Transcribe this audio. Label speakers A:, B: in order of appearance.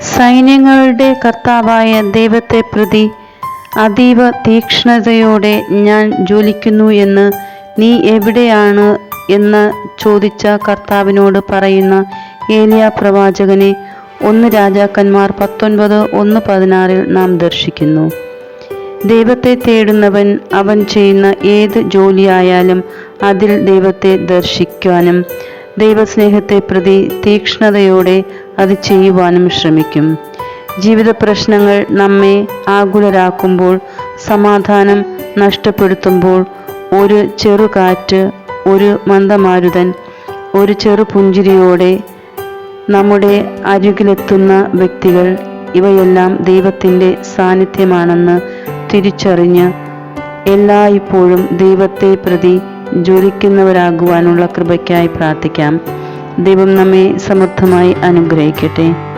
A: സൈന്യങ്ങളുടെ കർത്താവായ ദൈവത്തെ പ്രതി അതീവ തീക്ഷ്ണതയോടെ ഞാൻ ജ്വലിക്കുന്നു എന്ന് നീ എവിടെയാണ് എന്ന് ചോദിച്ച കർത്താവിനോട് പറയുന്ന ഏലിയ പ്രവാചകനെ ഒന്ന് രാജാക്കന്മാർ പത്തൊൻപത് ഒന്ന് പതിനാറിൽ നാം ദർശിക്കുന്നു. ദൈവത്തെ തേടുന്നവൻ അവൻ ചെയ്യുന്ന ഏത് ജോലിയായാലും അതിൽ ദൈവത്തെ ദർശിക്കാനും ദൈവസ്നേഹത്തെ പ്രതി തീക്ഷ്ണതയോടെ അത് ചെയ്യുവാനും ശ്രമിക്കും. ജീവിത പ്രശ്നങ്ങൾ നമ്മെ ആകുലരാക്കുമ്പോൾ സമാധാനം നഷ്ടപ്പെടുത്തുമ്പോൾ ഒരു ചെറുകാറ്റ് ഒരു മന്ദമാരുതൻ ഒരു ചെറു പുഞ്ചിരിയോടെ നമ്മുടെ അരികിലെത്തുന്ന വ്യക്തികൾ ഇവയെല്ലാം ദൈവത്തിന്റെ സാന്നിധ്യമാണെന്ന് തിരിച്ചറിഞ്ഞ് എല്ലായ്പ്പോഴും ദൈവത്തെ പ്രതി ജ്വലിക്കുന്നവരാകുവാനുള്ള കൃപയ്ക്കായി പ്രാർത്ഥിക്കാം. ദൈവം നമ്മെ സമർത്ഥമായി അനുഗ്രഹിക്കട്ടെ.